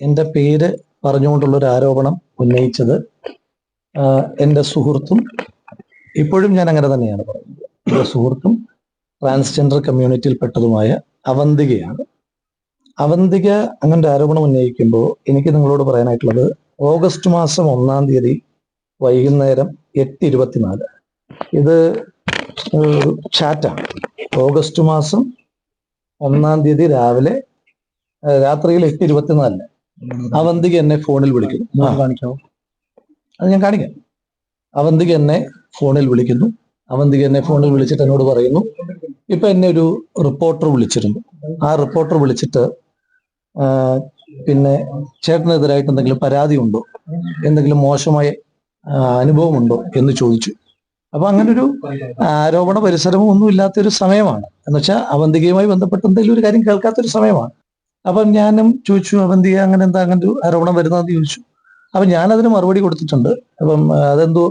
എന്റെ പേര് പറഞ്ഞുകൊണ്ടുള്ള ഒരു ആരോപണം ഉന്നയിച്ചത് എന്റെ സുഹൃത്തും ഇപ്പോഴും ഞാൻ അങ്ങനെ തന്നെയാണ് പറയുന്നത്. എന്റെ സുഹൃത്തും ട്രാൻസ്ജെൻഡർ കമ്മ്യൂണിറ്റിയിൽപ്പെട്ടതുമായ അവന്തികയാണ്. അവന്തിക അങ്ങനെ ഒരു ആരോപണം ഉന്നയിക്കുമ്പോൾ എനിക്ക് നിങ്ങളോട് പറയാനായിട്ടുള്ളത് ഓഗസ്റ്റ് മാസം ഒന്നാം തീയതി വൈകുന്നേരം എട്ട് ഇരുപത്തിനാല് ഇത് ചാറ്റാണ്. ഓഗസ്റ്റ് മാസം ഒന്നാം തീയതി രാവിലെ രാത്രിയിൽ എട്ട് ഇരുപത്തിനാലിന് അവന്തിക എന്നെ ഫോണിൽ വിളിക്കുന്നു. കാണിക്കാമോ അത് ഞാൻ കാണിക്കാം. അവന്തിക എന്നെ ഫോണിൽ വിളിക്കുന്നു. അവന്തിക എന്നെ ഫോണിൽ വിളിച്ചിട്ട് എന്നോട് പറയുന്നു. ഇപ്പൊ എന്നെ ഒരു റിപ്പോർട്ടർ വിളിച്ചിരുന്നു. ആ റിപ്പോർട്ടർ വിളിച്ചിട്ട് പിന്നെ ചേട്ടനെതിരായിട്ട് എന്തെങ്കിലും പരാതി ഉണ്ടോ എന്തെങ്കിലും മോശമായ അനുഭവമുണ്ടോ എന്ന് ചോദിച്ചു. അപ്പൊ അങ്ങനെ ഒരു ആരോപണ പരിസരമോ ഒന്നും ഇല്ലാത്തൊരു സമയമാണ് എന്നുവെച്ചാൽ അവന്തികയുമായി ബന്ധപ്പെട്ട് എന്തെങ്കിലും ഒരു കാര്യം കേൾക്കാത്തൊരു സമയമാണ്. അപ്പം ഞാനും ചോദിച്ചു അവന്തി അങ്ങനെ എന്താ അങ്ങനെ ഒരു ആരോപണം വരുന്നതെന്ന് ചോദിച്ചു. അപ്പൊ ഞാൻ അതിന് മറുപടി കൊടുത്തിട്ടുണ്ട്. അപ്പം അതെന്തോ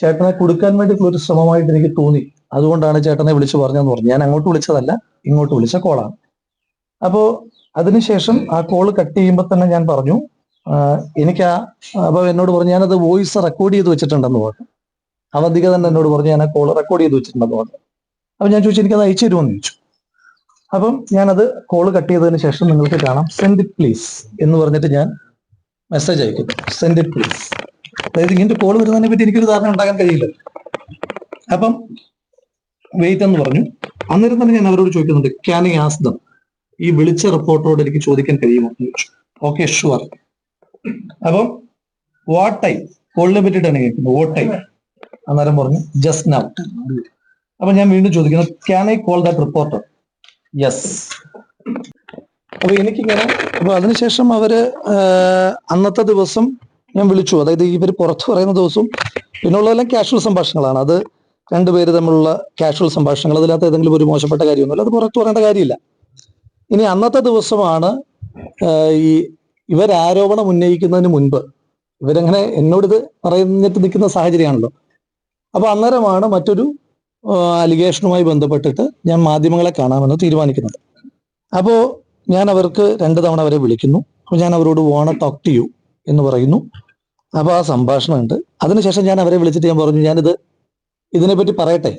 ചേട്ടനെ കൊടുക്കാൻ വേണ്ടിയിട്ടുള്ള ഒരു ശ്രമമായിട്ട് എനിക്ക് തോന്നി. അതുകൊണ്ടാണ് ചേട്ടനെ വിളിച്ചു പറഞ്ഞതെന്ന് പറഞ്ഞു ഞാൻ അങ്ങോട്ട് വിളിച്ചതല്ല ഇങ്ങോട്ട് വിളിച്ച കോളാണ്. അപ്പോ അതിനുശേഷം ആ കോൾ കട്ട് ചെയ്യുമ്പോൾ തന്നെ ഞാൻ പറഞ്ഞു എനിക്ക് ആ അപ്പൊ എന്നോട് പറഞ്ഞു ഞാനത് വോയിസ് റെക്കോർഡ് ചെയ്ത് വെച്ചിട്ടുണ്ടെന്ന് പറഞ്ഞു. അവന്തിക തന്നെ എന്നോട് പറഞ്ഞു ഞാൻ ആ കോൾ റെക്കോർഡ് ചെയ്ത് വെച്ചിട്ടുണ്ടെന്ന് പറഞ്ഞു. അപ്പൊ ഞാൻ ചോദിച്ചു എനിക്കത് അയച്ചു തരുമെന്ന് ചോദിച്ചു. അപ്പം ഞാനത് കോൾ കട്ട് ചെയ്തതിന് ശേഷം നിങ്ങൾക്ക് കാണാം. സെൻഡ് ഇറ്റ് പ്ലീസ് എന്ന് പറഞ്ഞിട്ട് ഞാൻ മെസ്സേജ് അയക്കുന്നു. സെൻഡ് ഇറ്റ് പ്ലീസ് അതായത് ഇങ്ങനത്തെ കോൾ വരുന്നതിനെ പറ്റി എനിക്കൊരു ധാരണ ഉണ്ടാക്കാൻ കഴിയില്ല. അപ്പം വെയിറ്റ് എന്ന് പറഞ്ഞു. അന്നേരം തന്നെ ഞാൻ അവരോട് ചോദിക്കുന്നുണ്ട് ക്യാൻ ഐ ആസ് ദം ഈ വിളിച്ച റിപ്പോർട്ടറോട് എനിക്ക് ചോദിക്കാൻ കഴിയുമോ? എന്ന് ചോദിച്ചു. ഓക്കെ ഷുവർ അപ്പം വാട്ട് ടൈം കോളിനെ പറ്റിയിട്ടാണ് കേൾക്കുന്നത്. വോട്ട് ടൈം അന്നേരം പറഞ്ഞു ജസ്റ്റ് നൗ അപ്പൊ ഞാൻ വീണ്ടും ചോദിക്കുന്നു can I call that reporter yes അപ്പൊ എനിക്കിങ്ങനെ അപ്പൊ അതിനുശേഷം അവർ അന്നത്തെ ദിവസം ഞാൻ വിളിച്ചു. അതായത് ഇവർ പുറത്തു പറയുന്ന ദിവസവും പിന്നുള്ളതെല്ലാം കാഷ്വൽ സംഭാഷണങ്ങളാണ്. അത് രണ്ടുപേര് തമ്മിലുള്ള കാഷ്വൽ സംഭാഷണങ്ങൾ. അതിനകത്ത് ഏതെങ്കിലും ഒരു മോശപ്പെട്ട കാര്യമൊന്നുമില്ല. അത് പുറത്തു പറയേണ്ട കാര്യമില്ല. ഇനി അന്നത്തെ ദിവസമാണ് ഈ ഇവരാരോപണം ഉന്നയിക്കുന്നതിന് മുൻപ് ഇവരങ്ങനെ എന്നോടിത് പറഞ്ഞിട്ട് നിൽക്കുന്ന സാഹചര്യമാണല്ലോ. അപ്പൊ അന്നേരമാണ് മറ്റൊരു അലിഗേഷനുമായി ബന്ധപ്പെട്ടിട്ട് ഞാൻ മാധ്യമങ്ങളെ കാണാമെന്ന് തീരുമാനിക്കുന്നത്. അപ്പോൾ ഞാൻ അവർക്ക് രണ്ട് തവണ അവരെ വിളിക്കുന്നു. അപ്പോൾ ഞാൻ അവരോട് വോണ ടോക്ക് ടു യു എന്ന് പറയുന്നു. അപ്പോൾ ആ സംഭാഷണമുണ്ട്. അതിനുശേഷം ഞാൻ അവരെ വിളിച്ചിട്ട് ഞാൻ പറഞ്ഞു ഞാനിത് ഇതിനെപ്പറ്റി പറയട്ടെ.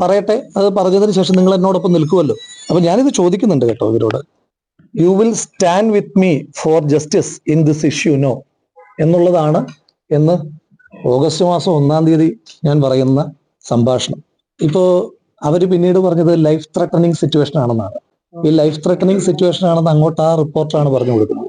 പറയട്ടെ. അത് പറഞ്ഞതിന് ശേഷം നിങ്ങൾ എന്നോടൊപ്പം നിൽക്കുമല്ലോ. അപ്പൊ ഞാനിത് ചോദിക്കുന്നുണ്ട് കേട്ടോ ഇവരോട് you will stand with me for justice in this issue no എന്നുള്ളതാണ് എന്ന് ഓഗസ്റ്റ് മാസം ഒന്നാം തീയതി ഞാൻ പറയുന്ന സംഭാഷണം. ഇപ്പോ അവർ പിന്നീട് പറഞ്ഞത് ലൈഫ് ത്രട്ടനിങ് സിറ്റുവേഷൻ ആണെന്നാണ്. ഈ ലൈഫ് ത്രട്ടനിങ് സിറ്റുവേഷൻ ആണെന്ന് അങ്ങോട്ട് ആ റിപ്പോർട്ടറാണ് പറഞ്ഞു കൊടുക്കുന്നത്.